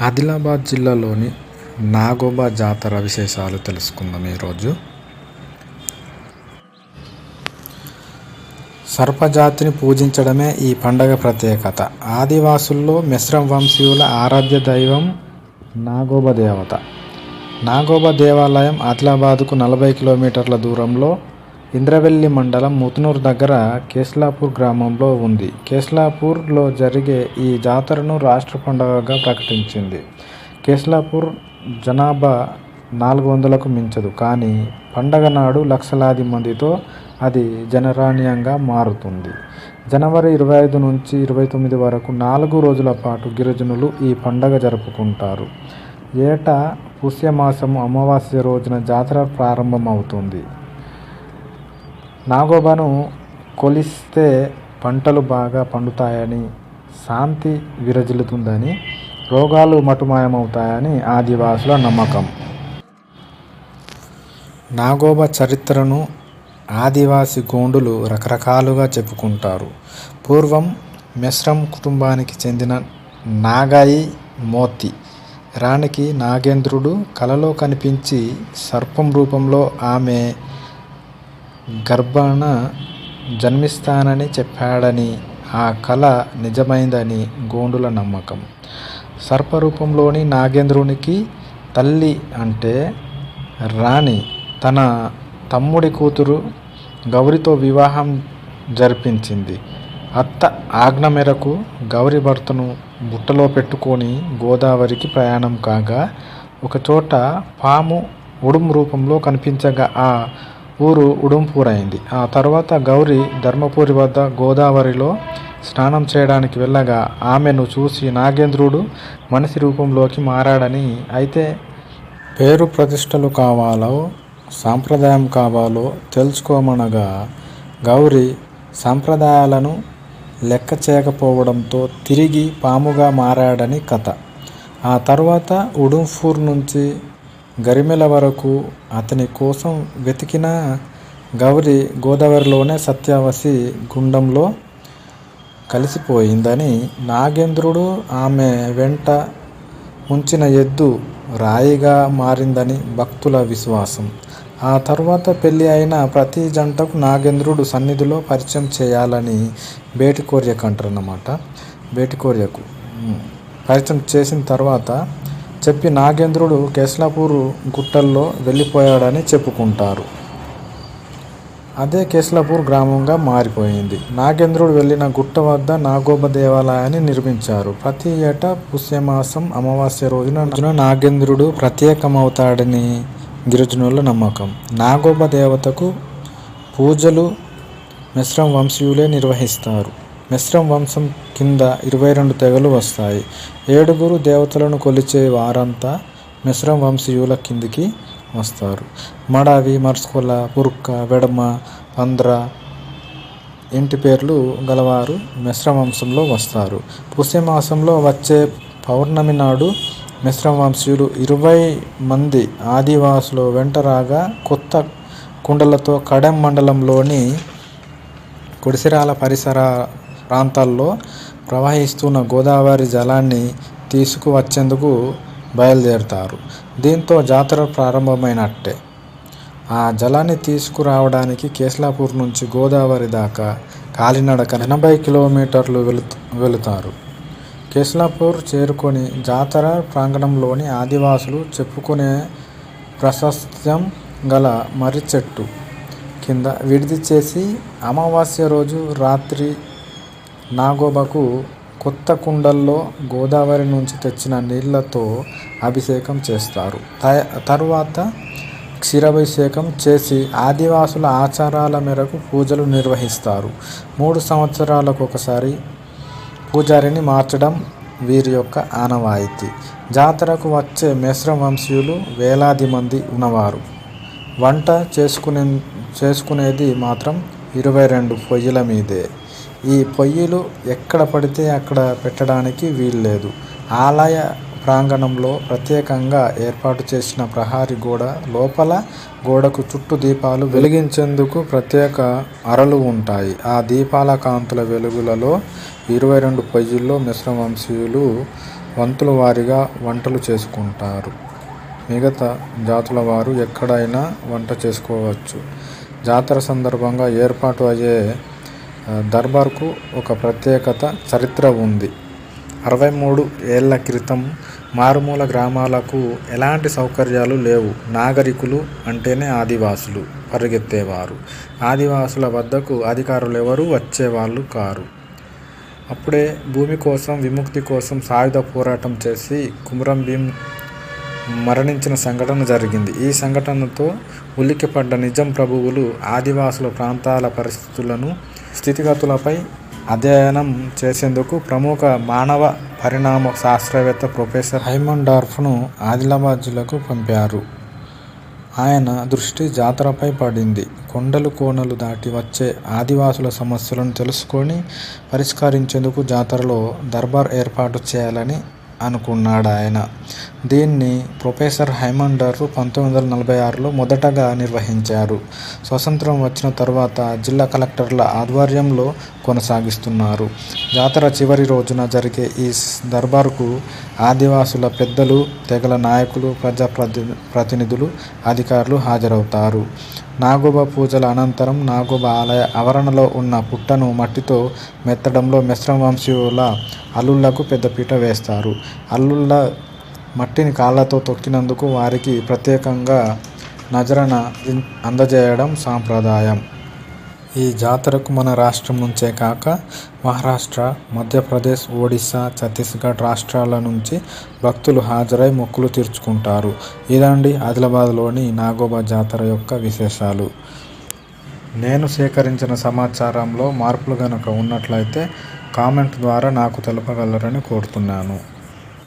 ఆదిలాబాద్ జిల్లాలోని నాగోబా జాతర విశేషాలు తెలుసుకుందాం ఈరోజు. సర్పజాతిని పూజించడమే ఈ పండగ ప్రత్యేకత. ఆదివాసుల్లో మిశ్రం వంశీయుల ఆరాధ్య దైవం నాగోబా దేవత. నాగోబా దేవాలయం ఆదిలాబాద్కు నలభై కిలోమీటర్ల దూరంలో ఇంద్రవెల్లి మండలం ముతునూరు దగ్గర కేస్లాపూర్ గ్రామంలో ఉంది. కేస్లాపూర్లో జరిగే ఈ జాతరను రాష్ట్ర పండుగగా ప్రకటించింది. కేస్లాపూర్ జనాభా నాలుగు వందలకు మించదు. కానీ పండగ నాడు లక్షలాది మందితో అది జనరాణ్యంగా మారుతుంది. జనవరి ఇరవై ఐదు నుంచి ఇరవై తొమ్మిది వరకు నాలుగు రోజుల పాటు గిరిజనులు ఈ పండగ జరుపుకుంటారు. ఏటా పుష్యమాసము అమావాస్య రోజున జాతర ప్రారంభమవుతుంది. నాగోబాను కొలిస్తే పంటలు బాగా పండుతాయని శాంతి విరజిల్లుతుందని రోగాలు మటుమాయమవుతాయని ఆదివాసుల నమ్మకం. నాగోబా చరిత్రను ఆదివాసి గోండులు రకరకాలుగా చెప్పుకుంటారు. పూర్వం మిశ్రం కుటుంబానికి చెందిన నాగాయి మోతి రాణికి నాగేంద్రుడు కలలో కనిపించి సర్పం రూపంలో ఆమె గర్భాన జన్మిస్తానని చెప్పాడని ఆ కళ నిజమైందని గోండుల నమ్మకం. సర్పరూపంలోని నాగేంద్రునికి తల్లి అంటే రాణి. తన తమ్ముడి కూతురు గౌరితో వివాహం జరిపించింది. అత్త ఆజ్ఞ మేరకు గౌరి భర్తను బుట్టలో పెట్టుకొని గోదావరికి ప్రయాణం కాగా ఒకచోట పాము ఉడుం రూపంలో కనిపించగా ఆ ఊరు ఉడుంపూరైంది. ఆ తర్వాత గౌరి ధర్మపురి వద్ద గోదావరిలో స్నానం చేయడానికి వెళ్ళగా ఆమెను చూసి నాగేంద్రుడు మనిషి రూపంలోకి మారాడని అయితే పేరు ప్రతిష్టలు కావాలో సాంప్రదాయం కావాలో తెలుసుకోమనగా గౌరి సాంప్రదాయాలను లెక్క చేయకపోవడంతో తిరిగి పాముగా మారాడని కథ. ఆ తర్వాత ఉడుంఫూర్ నుంచి గరిమెల వరకు అతని కోసం వెతికిన గౌరి గోదావరిలోనే సత్యావసి గుండంలో కలిసిపోయిందని నాగేంద్రుడు ఆమె వెంట ఉంచిన ఎద్దు రాయిగా మారిందని భక్తుల విశ్వాసం. ఆ తర్వాత పెళ్ళి అయిన ప్రతి జంటకు నాగేంద్రుడు సన్నిధిలో పరిచయం చేయాలని బేటి అంటారు అంటారన్నమాట బేటి కోరియకు పరిచయం చేసిన తర్వాత చెప్పి నాగేంద్రుడు కేస్లాపూర్ గుట్టల్లో వెళ్ళిపోయాడని చెప్పుకుంటారు. అదే కేస్లాపూర్ గ్రామంగా మారిపోయింది. నాగేంద్రుడు వెళ్ళిన గుట్ట వద్ద నాగోబ దేవాలయాన్ని నిర్మించారు. ప్రతి ఏటా పుష్యమాసం అమావాస్య రోజున రోజున నాగేంద్రుడు ప్రత్యేకమవుతాడని గిరిజనుల నమ్మకం. నాగోబ దేవతకు పూజలు మిశ్రం వంశీయులే నిర్వహిస్తారు. మిశ్రం వంశం కింద ఇరవై రెండు తెగలు వస్తాయి. ఏడుగురు దేవతలను కొలిచే వారంతా మిశ్రం వంశీయుల కిందికి వస్తారు. మడావి మర్స్కొల పురుక్క వెడమ పంద్ర ఇంటి పేర్లు గలవారు మిశ్రం వంశంలో వస్తారు. పుష్యమాసంలో వచ్చే పౌర్ణమి నాడు మిశ్రం వంశీయులు ఇరవై మంది ఆదివాసులు వెంట రాగా కొత్త కుండలతో కడెం మండలంలోని కుడిసిరాల పరిసర ప్రాంతాల్లో ప్రవహిస్తున్న గోదావరి జలాన్ని తీసుకువచ్చేందుకు బయలుదేరుతారు. దీంతో జాతర ప్రారంభమైనట్టే. ఆ జలాన్ని తీసుకురావడానికి కేస్లాపూర్ నుంచి గోదావరి దాకా కాలినడక ఎనభై కిలోమీటర్లు వెళు వెళుతారు. కేస్లాపూర్ చేరుకొని జాతర ప్రాంగణంలోని ఆదివాసులు చెప్పుకునే ప్రశస్త్యం గల మర్రి చెట్టు కింద విడిది చేసి అమావాస్య రోజు రాత్రి నాగోబకు కొత్త కుండల్లో గోదావరి నుంచి తెచ్చిన నీళ్ళతో అభిషేకం చేస్తారు. తరువాత క్షీరాభిషేకం చేసి ఆదివాసుల ఆచారాల మేరకు పూజలు నిర్వహిస్తారు. మూడు సంవత్సరాలకు ఒకసారి పూజారిని మార్చడం వీరి యొక్క ఆనవాయితీ. జాతరకు వచ్చే మిశ్రం వంశీయులు వేలాది మంది ఉన్నవారు. వంట చేసుకునే చేసుకునేది మాత్రం ఇరవై రెండు పొయ్యిల మీదే. ఈ పొయ్యిలు ఎక్కడ పడితే అక్కడ పెట్టడానికి వీల్లేదు. ఆలయ ప్రాంగణంలో ప్రత్యేకంగా ఏర్పాటు చేసిన ప్రహారీ గోడ లోపల గోడకు చుట్టూ దీపాలు వెలిగించేందుకు ప్రత్యేక అరలు ఉంటాయి. ఆ దీపాల కాంతుల వెలుగులలో ఇరవై రెండు పొయ్యిల్లో మిశ్రవంశీయులు వంతుల వారిగా వంటలు చేసుకుంటారు. మిగతా జాతుల వారు ఎక్కడైనా వంట చేసుకోవచ్చు. జాతర సందర్భంగా ఏర్పాటు అయ్యే దర్బార్కు ఒక ప్రత్యేకత చరిత్ర ఉంది. అరవై మూడు ఏళ్ళ క్రితం మారుమూల గ్రామాలకు ఎలాంటి సౌకర్యాలు లేవు. నాగరికులు అంటేనే ఆదివాసులు పరిగెత్తేవారు. ఆదివాసుల వద్దకు అధికారులు ఎవరు వచ్చేవాళ్ళు కారు. అప్పుడే భూమి కోసం విముక్తి కోసం సాయుధ పోరాటం చేసి కుమరం భీం మరణించిన సంఘటన జరిగింది. ఈ సంఘటనతో ఉలిక్కిపడ్డ నిజాం ప్రభువులు ఆదివాసుల ప్రాంతాల పరిస్థితులను స్థితిగతులపై అధ్యయనం చేసేందుకు ప్రముఖ మానవ పరిణామ శాస్త్రవేత్త ప్రొఫెసర్ హైమండార్ఫ్ను ఆదిలాబాద్ జిల్లాకు పంపారు. ఆయన దృష్టి జాతరపై పడింది. కొండలు కోనలు దాటి వచ్చే ఆదివాసుల సమస్యలను తెలుసుకొని పరిష్కరించేందుకు జాతరలో దర్బార్ ఏర్పాటు చేయాలని అనుకున్నాడు ఆయన దీన్ని ప్రొఫెసర్ హైమండర్ పంతొమ్మిది వందల నలభై ఆరులో మొదటగా నిర్వహించారు. స్వతంత్రం వచ్చిన తర్వాత జిల్లా కలెక్టర్ల ఆధ్వర్యంలో కొనసాగిస్తున్నారు. జాతర చివరి రోజున జరిగే ఈ దర్బార్కు ఆదివాసుల పెద్దలు తెగల నాయకులు ప్రజాప్రతి ప్రతినిధులు అధికారులు హాజరవుతారు. నాగోబా పూజల అనంతరం నాగోబా ఆలయ ఆవరణలో ఉన్న పుట్టను మట్టితో మెత్తడంలో మిశ్రమ వంశీయుల అల్లుళ్ళకు పెద్దపీట వేస్తారు. అల్లుళ్ళ మట్టిని కాళ్ళతో తొక్కినందుకు వారికి ప్రత్యేకంగా నజరన అందజేయడం సాంప్రదాయం. ఈ జాతరకు మన రాష్ట్రం నుంచే కాక మహారాష్ట్ర మధ్యప్రదేశ్ ఒడిశా ఛత్తీస్గఢ్ రాష్ట్రాల నుంచి భక్తులు హాజరై మొక్కులు తీర్చుకుంటారు. ఇదండి ఆదిలాబాద్లోని నాగోబా జాతర యొక్క విశేషాలు. నేను సేకరించిన సమాచారంలో మార్పులు గనక ఉన్నట్లయితే కామెంట్ ద్వారా నాకు తెలపగలరని కోరుతున్నాను.